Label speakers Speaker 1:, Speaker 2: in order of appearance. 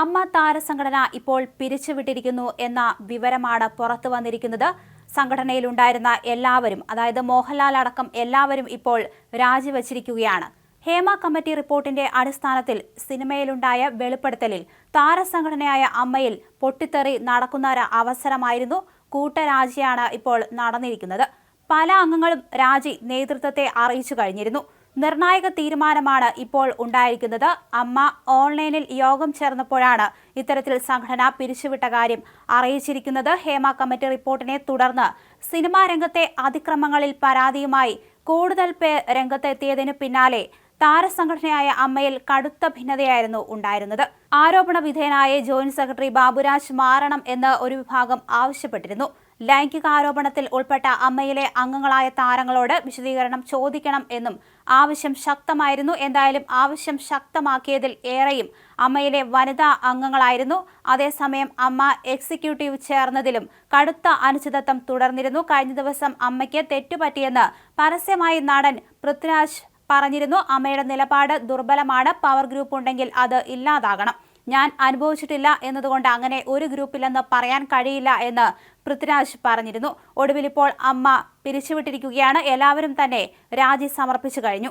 Speaker 1: അമ്മ താരസംഘടന ഇപ്പോൾ പിരിച്ചുവിട്ടിരിക്കുന്നു എന്ന വിവരമാണ് പുറത്തു വന്നിരിക്കുന്നത്. സംഘടനയിലുണ്ടായിരുന്ന എല്ലാവരും അതായത് മോഹൻലാൽ അടക്കം എല്ലാവരും ഇപ്പോൾ രാജിവച്ചിരിക്കുകയാണ്. ഹേമ കമ്മിറ്റി റിപ്പോർട്ടിന്റെ അടിസ്ഥാനത്തിൽ സിനിമയിലുണ്ടായ വെളിപ്പെടുത്തലിൽ താരസംഘടനയായ അമ്മയിൽ പൊട്ടിത്തെറി നടക്കുന്ന ഒരു അവസരമായിരുന്നു കൂട്ടരാജിയാണ് ഇപ്പോൾ നടന്നിരിക്കുന്നത്. പല അംഗങ്ങളും രാജി നേതൃത്വത്തെ അറിയിച്ചു കഴിഞ്ഞിരുന്നു. നിർണായക തീരുമാനമാണ് ഇപ്പോൾ ഉണ്ടായിരിക്കുന്നത്. അമ്മ ഓൺലൈനിൽ യോഗം ചേർന്നപ്പോഴാണ് ഇത്തരത്തിൽ സംഘടന പിരിച്ചുവിട്ട കാര്യം അറിയിച്ചിരിക്കുന്നത്. ഹേമ കമ്മിറ്റി റിപ്പോർട്ടിനെ തുടർന്ന് സിനിമാ രംഗത്തെ അതിക്രമങ്ങളിൽ പരാതിയുമായി കൂടുതൽ പേർ രംഗത്തെത്തിയതിനു പിന്നാലെ താരസംഘടനയായ അമ്മയിൽ കടുത്ത ഭിന്നതയായിരുന്നു ഉണ്ടായിരുന്നത്. ആരോപണ വിധേയനായ ജോയിന്റ് സെക്രട്ടറി ബാബുരാജ് മാറണം എന്ന് ഒരു വിഭാഗം ആവശ്യപ്പെട്ടിരുന്നു. ലൈംഗിക ആരോപണത്തിൽ ഉൾപ്പെട്ട അമ്മയിലെ അംഗങ്ങളായ താരങ്ങളോട് വിശദീകരണം ചോദിക്കണം എന്നും ആവശ്യം ശക്തമായിരുന്നു. എന്തായാലും ആവശ്യം ശക്തമാക്കിയതിൽ ഏറെയും അമ്മയിലെ വനിതാ അംഗങ്ങളായിരുന്നു. അതേസമയം അമ്മ എക്സിക്യൂട്ടീവ് ചേർന്നതിലും കടുത്ത അനിശ്ചിതത്വം തുടർന്നിരുന്നു. കഴിഞ്ഞ ദിവസം അമ്മയ്ക്ക് തെറ്റുപറ്റിയെന്ന് പരസ്യമായി നടൻ പൃഥ്വിരാജ് പറഞ്ഞിരുന്നു. അമ്മയുടെ നിലപാട് ദുർബലമാണ്. പവർ ഗ്രൂപ്പ് ഉണ്ടെങ്കിൽ അത് ഇല്ലാതാകണം. ഞാൻ അനുഭവിച്ചിട്ടില്ല എന്നതുകൊണ്ട് അങ്ങനെ ഒരു ഗ്രൂപ്പില്ലെന്ന് പറയാൻ കഴിയില്ല എന്ന് പൃഥ്വിരാജ് പറഞ്ഞിരുന്നു. ഒടുവിൽ ഇപ്പോൾ അമ്മ പിരിച്ചുവിട്ടിരിക്കുകയാണ്. എല്ലാവരും തന്നെ രാജി സമർപ്പിച്ചു കഴിഞ്ഞു.